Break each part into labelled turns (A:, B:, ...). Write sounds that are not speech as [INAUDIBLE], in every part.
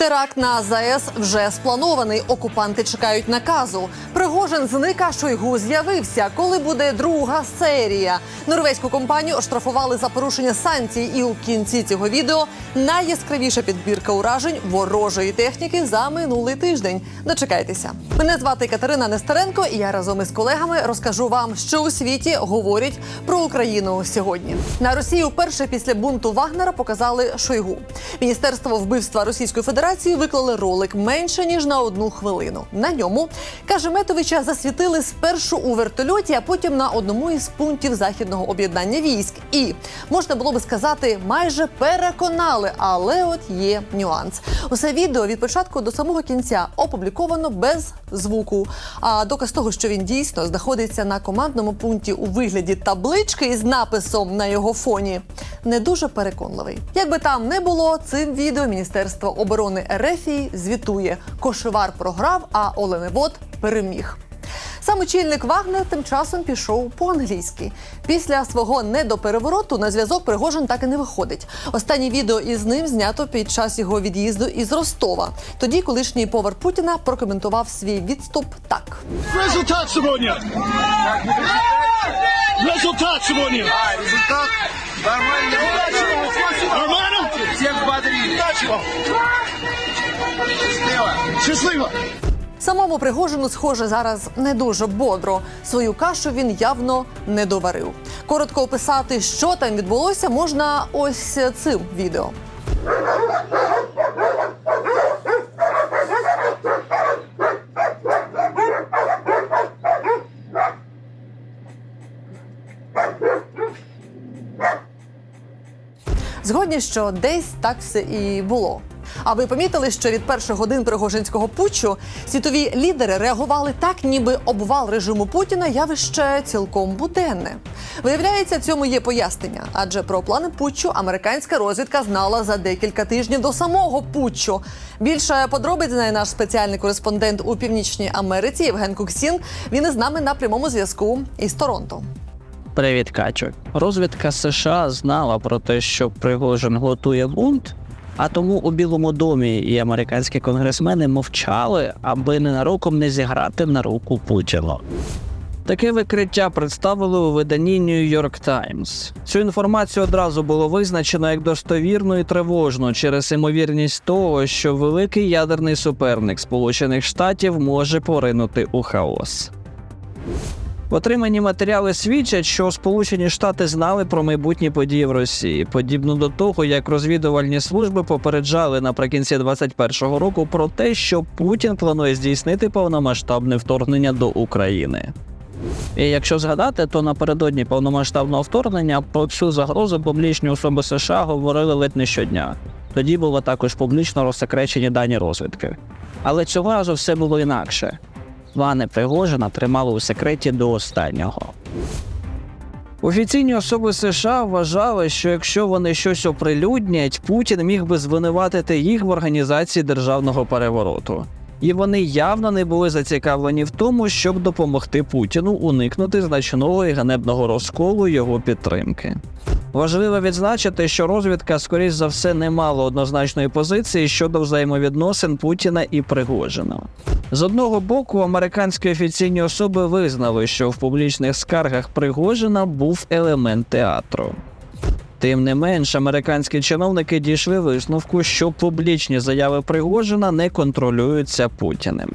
A: Теракт на ЗАЕС вже спланований. Окупанти чекають наказу. Пригожин зник, а Шойгу з'явився. Коли буде друга серія? Норвезьку компанію оштрафували за порушення санкцій. І у кінці цього відео найяскравіша підбірка уражень ворожої техніки за минулий тиждень. Дочекайтеся. Мене звати Катерина Нестеренко, і я разом із колегами розкажу вам, що у світі говорять про Україну сьогодні. На Росії вперше після бунту Вагнера показали Шойгу. Міністерство вбивства Російської Федерації виклали ролик менше ніж на одну хвилину. На ньому каже Метовича засвітили спершу у вертольоті, а потім на одному із пунктів західного об'єднання військ. І можна було би сказати, майже переконали, але от є нюанс. Усе відео від початку до самого кінця опубліковано без звуку. А доказ того, що він дійсно знаходиться на командному пункті у вигляді таблички із написом на його фоні, не дуже переконливий. Якби там не було, цим відео Міністерство оборони Ерефії звітує: Кошевар програв, а Оленевод переміг. Сам очільник Вагнер тим часом пішов по-англійськи. Після свого недоперевороту на зв'язок Пригожин так і не виходить. Останнє відео із ним знято під час його від'їзду із Ростова. Тоді колишній повар Путіна прокоментував свій відступ так.
B: Результат сегодня! Результат сегодня!
C: А, результат нормальный. Счастливо.
B: Счастливо!
A: Самому Пригожину, схоже, зараз не дуже бодро. Свою кашу він явно не доварив. Коротко описати, що там відбулося, можна ось цим відео. Згодні, що десь так все і було. А ви помітили, що від перших годин Пригожинського путчу світові лідери реагували так, ніби обвал режиму Путіна явище цілком буденне. Виявляється, цьому є пояснення, адже про плани путчу американська розвідка знала за декілька тижнів до самого путчу. Більше подробиць знає наш спеціальний кореспондент у північній Америці Євген Куксін. Він із нами на прямому зв'язку із Торонто.
D: Привіт, Качо. Розвідка США знала про те, що Пригожин готує бунт, а тому у Білому домі і американські конгресмени мовчали, аби ненароком не зіграти на руку Путіна. Таке викриття представили у виданні New York Times. Цю інформацію одразу було визначено як достовірну і тривожну через імовірність того, що великий ядерний суперник Сполучених Штатів може поринути у хаос. Отримані матеріали свідчать, що Сполучені Штати знали про майбутні події в Росії, подібно до того, як розвідувальні служби попереджали наприкінці 21-го року про те, що Путін планує здійснити повномасштабне вторгнення до України. І якщо згадати, то напередодні повномасштабного вторгнення про цю загрозу публічні особи США говорили ледь не щодня. Тоді було також публічно розсекречені дані розвідки. Але цього разу все було інакше. Плани Пригожина тримали у секреті до останнього. Офіційні особи США вважали, що якщо вони щось оприлюднять, Путін міг би звинуватити їх в організації державного перевороту. І вони явно не були зацікавлені в тому, щоб допомогти Путіну уникнути значного і ганебного розколу його підтримки. Важливо відзначити, що розвідка, скоріш за все, не мала однозначної позиції щодо взаємовідносин Путіна і Пригожина. З одного боку, американські офіційні особи визнали, що в публічних скаргах Пригожина був елемент театру. Тим не менш, американські чиновники дійшли висновку, що публічні заяви Пригожина не контролюються Путіним.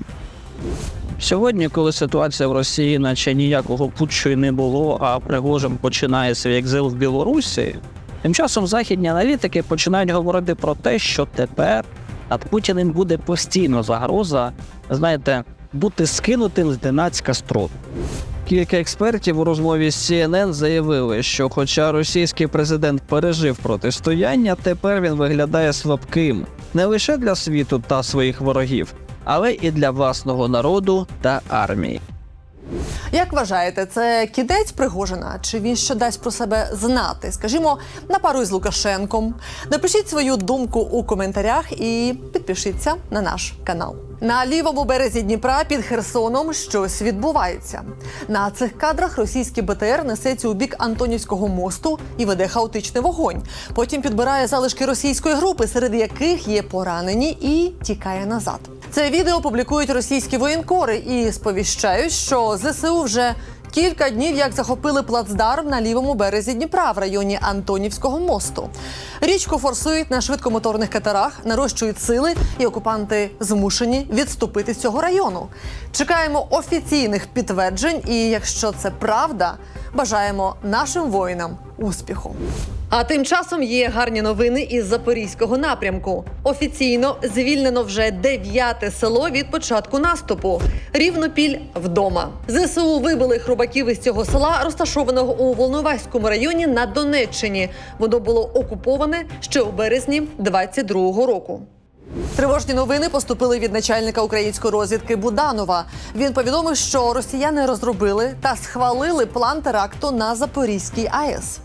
D: Сьогодні, коли ситуація в Росії, наче ніякого путчу й не було, а Пригожин починає свій екзил в Білорусі, тим часом західні аналітики починають говорити про те, що тепер над Путіним буде постійно загроза, знаєте, бути скинутим з динацька строт. Кілька експертів у розмові з CNN заявили, що, хоча російський президент пережив протистояння, тепер він виглядає слабким не лише для світу та своїх ворогів, але і для власного народу та армії.
A: Як вважаєте, це кідець Пригожина? Чи він ще дасть про себе знати? Скажімо, на пару із Лукашенком. Напишіть свою думку у коментарях і підпишіться на наш канал. На лівому березі Дніпра під Херсоном щось відбувається. На цих кадрах російський БТР несеться у бік Антонівського мосту і веде хаотичний вогонь. Потім підбирає залишки російської групи, серед яких є поранені, і тікає назад. Це відео публікують російські воєнкори і сповіщають, що ЗСУ вже кілька днів як захопили плацдарм на лівому березі Дніпра в районі Антонівського мосту. Річку форсують на швидкомоторних катерах, нарощують сили, і окупанти змушені відступити з цього району. Чекаємо офіційних підтверджень, і якщо це правда, бажаємо нашим воїнам успіху. А тим часом є гарні новини із запорізького напрямку. Офіційно звільнено вже дев'яте село від початку наступу. Рівнопіль вдома. ЗСУ вибили хрубаків із цього села, розташованого у Волноваському районі на Донеччині. Воно було окуповане ще у березні 22-го року. Тривожні новини поступили від начальника української розвідки Буданова. Він повідомив, що росіяни розробили та схвалили план теракту на Запорізькій АЕС.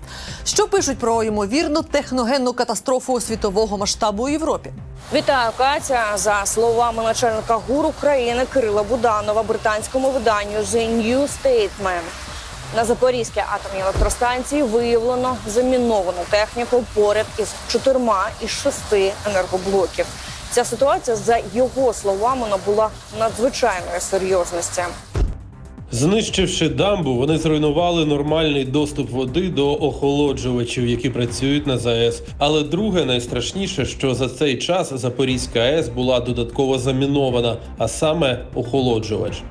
A: Що пишуть про ймовірну техногенну катастрофу світового масштабу у Європі?
E: Вітаю, Катя. За словами начальника ГУР України Кирила Буданова, британському виданню The New Statesman, на Запорізькій атомній електростанції виявлено заміновану техніку поряд із чотирма із шести енергоблоків. Ця ситуація, за його словами, набула надзвичайної серйозності.
F: Знищивши дамбу, вони зруйнували нормальний доступ води до охолоджувачів, які працюють на ЗАЕС. Але друге найстрашніше, що за цей час Запорізька АЕС була додатково замінована, а саме охолоджувач.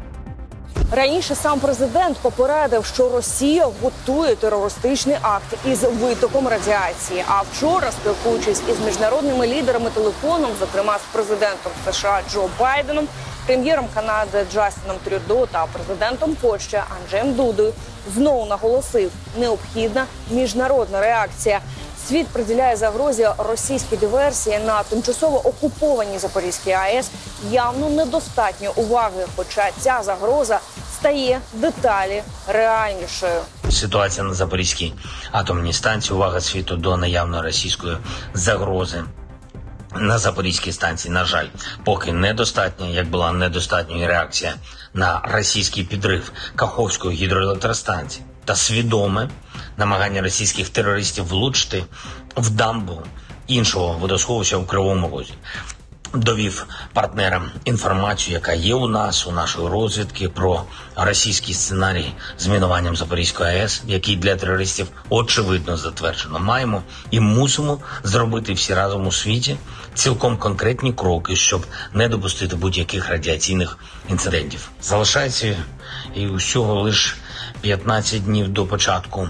E: Раніше сам президент попередив, що Росія готує терористичний акт із витоком радіації. А вчора, спілкуючись із міжнародними лідерами телефоном, зокрема з президентом США Джо Байденом, прем'єром Канади Джастіном Трюдо та президентом Польщі Анджеєм Дудою, знову наголосив, необхідна міжнародна реакція. Світ приділяє загрозі російській диверсії на тимчасово окупованій Запорізькій АЕС явно недостатньо уваги, хоча ця загроза стає деталі реальнішою.
G: Ситуація на Запорізькій атомній станції. Увага світу до наявної російської загрози. На Запорізькій станції, на жаль, поки недостатня, як була недостатньою реакція на російський підрив Каховської гідроелектростанції та свідоме намагання російських терористів влучити в дамбу іншого водосховища в Кривому Розі довів партнерам інформацію, яка є у нас, у нашої розвідки, про російський сценарій з мінуванням Запорізької АЕС, який для терористів очевидно затверджено. Маємо і мусимо зробити всі разом у світі цілком конкретні кроки, щоб не допустити будь-яких радіаційних інцидентів. Залишається і усього лише 15 днів до початку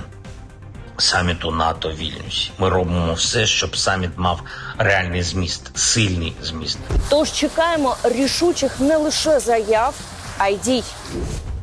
G: саміту НАТО Вільнюсі. Ми робимо все, щоб саміт мав реальний зміст, сильний зміст.
E: Тож чекаємо рішучих не лише заяв, а й дій.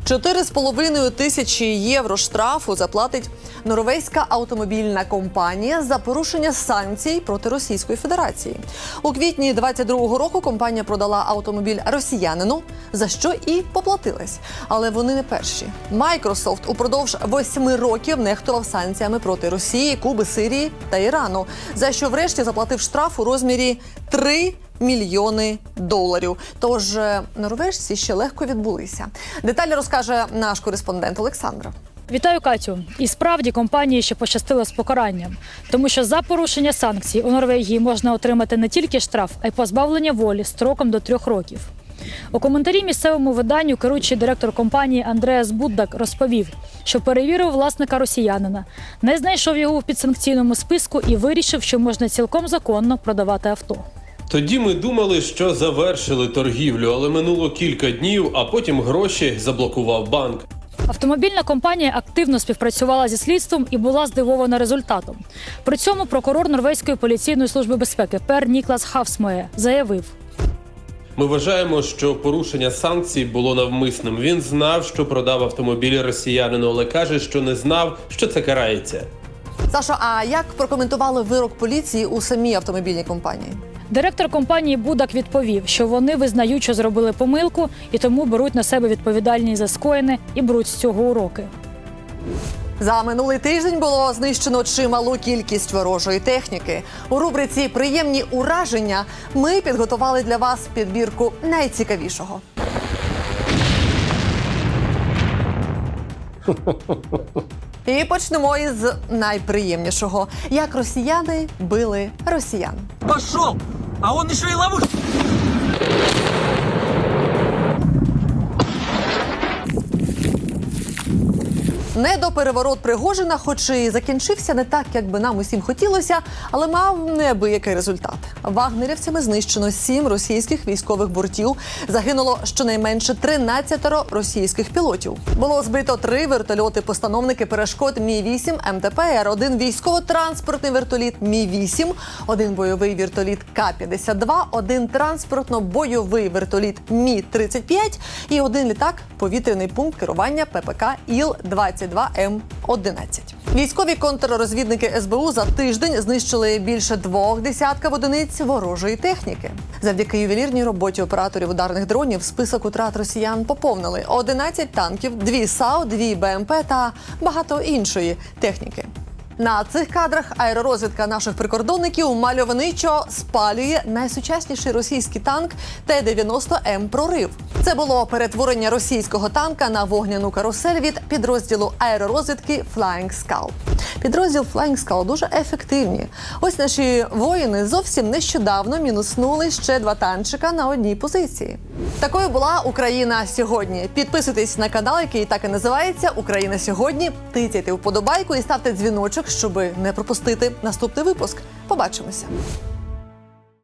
A: 4,5 тисячі євро штрафу заплатить норвезька автомобільна компанія за порушення санкцій проти Російської Федерації. У квітні 22-го року компанія продала автомобіль росіянину, за що і поплатилась. Але вони не перші. Майкрософт упродовж восьми років нехтував санкціями проти Росії, Куби, Сирії та Ірану, за що врешті заплатив штраф у розмірі 3 мільйони доларів. Тож е, норвежці ще легко відбулися. Деталі розкаже наш кореспондент Олександр.
H: Вітаю, Катю. І справді компанії ще пощастило з покаранням, тому що за порушення санкцій у Норвегії можна отримати не тільки штраф, а й позбавлення волі строком до трьох років. У коментарі місцевому виданню керуючий директор компанії Андреас Буддак розповів, що перевірив власника росіянина, не знайшов його в підсанкційному списку і вирішив, що можна цілком законно продавати авто.
F: Тоді ми думали, що завершили торгівлю, але минуло кілька днів, а потім гроші заблокував банк.
H: Автомобільна компанія активно співпрацювала зі слідством і була здивована результатом. При цьому прокурор Норвезької поліційної служби безпеки Пер Ніклас Хавсмоє заявив,
F: Ми вважаємо, що порушення санкцій було навмисним. Він знав, що продав автомобіль росіянину, але каже, що не знав, що це карається.
A: Саша, а як прокоментували вирок поліції у самій автомобільній компанії?
H: Директор компанії Будак відповів, що вони визнають, що зробили помилку, і тому беруть на себе відповідальність за скоєне і беруть з цього уроки.
A: За минулий тиждень було знищено чималу кількість ворожої техніки. У рубриці Приємні ураження ми підготували для вас підбірку найцікавішого. [LAUGHS] І почнемо із найприємнішого: як росіяни били росіян.
I: Пошел! А он еще и ловушку.
A: Недопереворот Пригожина, хоч і закінчився не так, як би нам усім хотілося, але мав неабиякий результат. Вагнерівцями знищено сім російських військових бортів. Загинуло щонайменше 13 російських пілотів. Було збито три вертольоти-постановники перешкод Мі 8 МТПР, один військово-транспортний вертоліт Мі 8 один бойовий вертоліт К-52, один транспортно-бойовий вертоліт Мі 35 і один літак повітряний пункт керування ППК Іл 22 М 11 Військові контррозвідники СБУ за тиждень знищили більше двох десятків одиниць ворожої техніки. Завдяки ювелірній роботі операторів ударних дронів список утрат росіян поповнили 11 танків, 2 САУ, 2 БМП та багато іншої техніки. На цих кадрах аеророзвідка наших прикордонників мальовничо спалює найсучасніший російський танк Т-90М прорив. Це було перетворення російського танка на вогняну карусель від підрозділу аеророзвідки Flying Skull. Підрозділ Flying Skull дуже ефективні. Ось наші воїни зовсім нещодавно мінуснули ще два танчика на одній позиції. Такою була Україна сьогодні. Підписуйтесь на канал, який так і називається Україна сьогодні. Тицяйте вподобайку і ставте дзвіночок, щоб не пропустити наступний випуск. Побачимося.